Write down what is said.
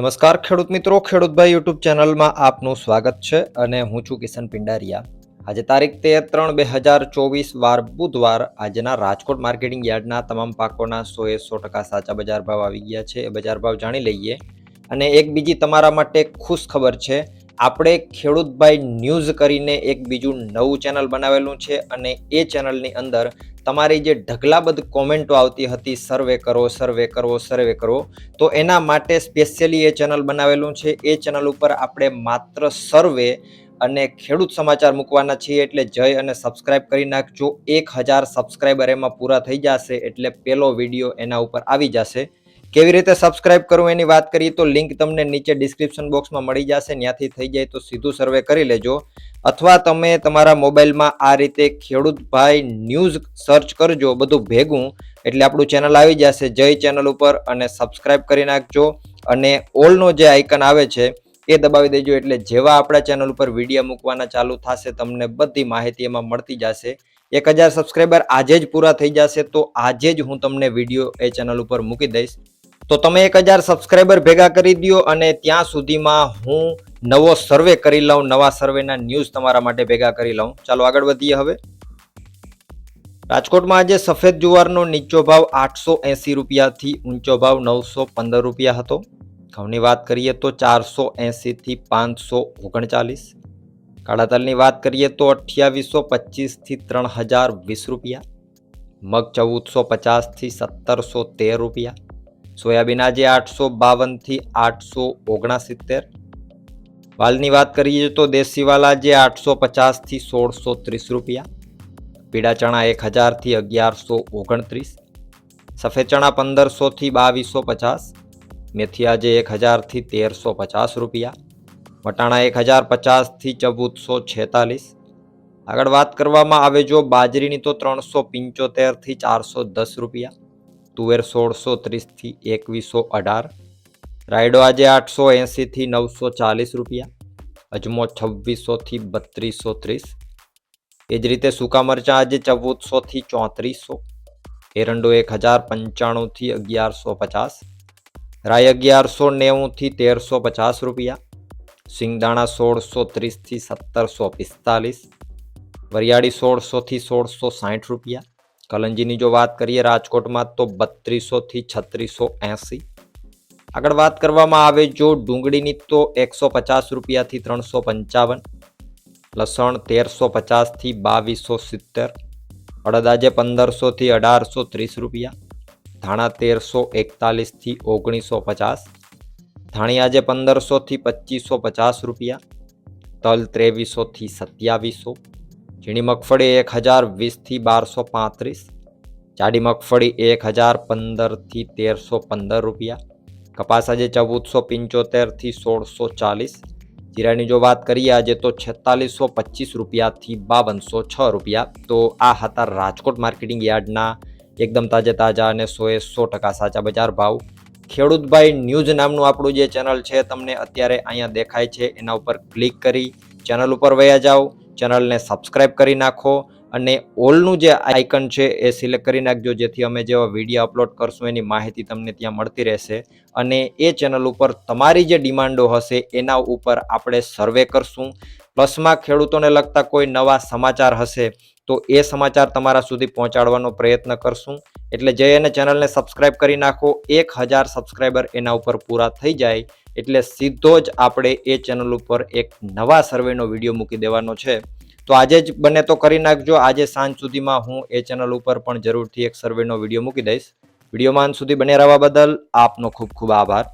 નમસ્કાર, ખેડૂત મિત્રો. ખેડૂતભાઈ યુટ્યુબ ચેનલમાં આપનું સ્વાગત છે અને હું છું કિશન પિંડારિયા. આજે તારીખ તેર ત્રણ બે હજાર ચોવીસ, વાર બુધવાર આજના રાજકોટ માર્કેટિંગ યાર્ડના તમામ પાકોના સો એ સો ટકા સાચા બજાર ભાવ આવી ગયા છે. એ બજાર ભાવ જાણી લઈએ. અને એક બીજી તમારા માટે ખુશ ખબર છે આપણે ખેડૂતભાઈ ન્યૂઝ કરીને એક બીજું નવું ચેનલ બનાવેલું છે અને એ ચેનલની અંદર તમારી જે ઢગલાબદ્ધ કોમેન્ટો આવતી હતી, સર્વે કરો સર્વે કરો સર્વે કરો તો એના માટે સ્પેશિયલી એ ચેનલ બનાવેલું છે. એ ચેનલ ઉપર આપણે માત્ર સર્વે અને ખેડૂત સમાચાર મૂકવાના છીએ એટલે જય અને સબસ્ક્રાઇબ કરી નાખજો. એક હજાર સબસ્ક્રાઈબર એમાં પૂરા થઈ જશે એટલે પહેલો વીડિયો એના ઉપર આવી જશે. કેવી રીતે સબસ્ક્રાઇબ કરવું એની વાત કરીએ તો લિંક તમને નીચે ડિસ્ક્રિપ્શન બોક્સમાં મળી જશે. ત્યાંથી થઈ જાય તો સીધું સર્વે કરી લેજો. અથવા તમે તમારા મોબાઈલમાં આ રીતે ખેડૂતભાઈ ન્યૂઝ સર્ચ કરજો, બધું ભેગું. એટલે આપણું ચેનલ આવી જશે. જય ચેનલ ઉપર અને સબસ્ક્રાઇબ કરી નાખજો. અને ઓલનો જે આઇકન આવે છે, એ દબાવી દેજો. એટલે જેવા આપણા ચેનલ ઉપર વીડિયો મૂકવાના ચાલુ થશે, તમને બધી માહિતી એમાં મળતી જશે. એક હજાર સબસ્ક્રાઈબર આજે જ પૂરા થઈ જશે, તો આજે જ હું તમને વીડિયો એ ચેનલ ઉપર મૂકી દઈશ. તો તમે એક હજાર સબસ્ક્રાઈબર ભેગા કરી દો અને ત્યાં સુધીમાં હું નવો સર્વે કરી લઉં, નવા સર્વેના ન્યૂઝ તમારા માટે ભેગા કરી લઉં. ચાલો આગળ વધીએ હવે. રાજકોટમાં આજે સફેદ જુવારનો નીચો ભાવ આઠસો એંસી રૂપિયાથી ઊંચો ભાવ નવસો પંદર રૂપિયા હતો. ઘઉંની વાત કરીએ તો ચારસો એંસીથી પાંચસો ઓગણચાલીસ. કાળા તલની વાત કરીએ તો અઠ્યાવીસો પચીસથી ત્રણ હજાર વીસ રૂપિયા. મગ ચૌદસો પચાસથી સત્તરસો તેર રૂપિયા. સોયાબીન આજે આઠસો બાવનથી આઠસો ઓગણસિત્તેર. વાલની વાત કરીએ તો દેશી વાલ આજે આઠસો પચાસથી સોળસો ત્રીસ રૂપિયા. પીળા ચણા એક હજારથી અગિયારસો ઓગણત્રીસ. સફેદ ચણા પંદરસોથી બાવીસો પચાસ. મેથી આજે એક હજારથી તેરસો પચાસ રૂપિયા. વટાણા એક હજાર પચાસથી ચૌદસો છેતાલીસ. આગળ વાત કરવામાં આવે જો બાજરીની તો ત્રણસો પંચોતેરથી ચારસો દસ રૂપિયા. તુવેર સોળસો ત્રીસથી એકવીસો અઢાર. રાયડો આજે આઠસો એંસીથી નવસો ચાલીસ રૂપિયા. અજમો છવ્વીસોથી બત્રીસો ત્રીસ. એ જ રીતે સૂકા મરચાં આજે ચૌદસોથી ચોત્રીસો. એરંડો એક હજાર પંચાણુંથી અગિયારસો પચાસ. રાય અગિયારસો નેવુંથી તેરસો પચાસ રૂપિયા. સિંગદાણા સોળસો ત્રીસથી સત્તરસો પિસ્તાલીસ. વરિયાળી સોળસોથી સોળસો સાઠ રૂપિયા. કલંજીની જો વાત કરીએ રાજકોટમાં તો બત્રીસોથી છત્રીસો એંસી. આગળ વાત કરવામાં આવે જો ડુંગળીની તો એકસો પચાસ રૂપિયાથી ત્રણસો પંચાવન, લસણ તેરસો પચાસથી બાવીસો સિત્તેર અડદ આજે પંદરસોથી અઢારસો ત્રીસ રૂપિયા, ધાણા તેરસો એકતાલીસથી ઓગણીસો પચાસ, ધાણી આજે પંદરસોથી પચીસો પચાસ રૂપિયા, તલ ત્રેવીસોથી સત્યાવીસો ઝીણી મગફળી એક હજાર વીસથી બારસો પાંત્રીસ, જાડી મગફળી એક હજાર પંદરથી તેરસો પંદર રૂપિયા, કપાસ આજે ચૌદસો પંચોતેરથી સોળસો ચાલીસ, જીરાની જો વાત કરીએ આજે તો છેતાલીસો પચીસ રૂપિયાથી બાવનસો છ રૂપિયા, તો આ હતા રાજકોટ માર્કેટિંગ યાર્ડના એકદમ તાજા તાજા અને સોએ સો ટકા સાચા બજાર ભાવ. ખેડૂતભાઈ ન્યૂઝ નામનું આપણું જે ચેનલ છે, તમને અત્યારે અહીંયા દેખાય છે, એના ઉપર ક્લિક કરી ચેનલ ઉપર વયા જાઓ. ચેનલને સબસ્ક્રાઇબ કરી નાખો અને ઓલનું જે આઇકન છે એ સિલેક્ટ કરી નાખજો, જેથી અમે જેવા વીડિયો અપલોડ કરશું એની માહિતી તમને ત્યાં મળતી રહેશે. અને એ ચેનલ ઉપર તમારી જે ડિમાન્ડો હશે એના ઉપર આપણે સર્વે કરશું. પ્લસમાં ખેડૂતોને લગતા કોઈ નવા સમાચાર હશે તો એ સમાચાર તમારા સુધી પહોંચાડવાનો પ્રયત્ન કરશું. એટલે જઈ અને ચેનલને સબસ્ક્રાઇબ કરી નાખો, એક હજાર સબસ્ક્રાઈબર એના ઉપર પૂરા થઈ જાય. એટલે સીધો જ આપણે એ ચેનલ ઉપર એક નવા સર્વેનો વીડિયો મૂકી દેવાનો છે. તો આજે જ બને તો કરી નાખજો. આજે સાંજ સુધીમાં હું એ ચેનલ ઉપર પણ જરૂરથી એક સર્વેનો વીડિયો મૂકી દઈશ. વિડીયોમાં સુધી બને રહેવા બદલ આપનો ખૂબ ખૂબ આભાર.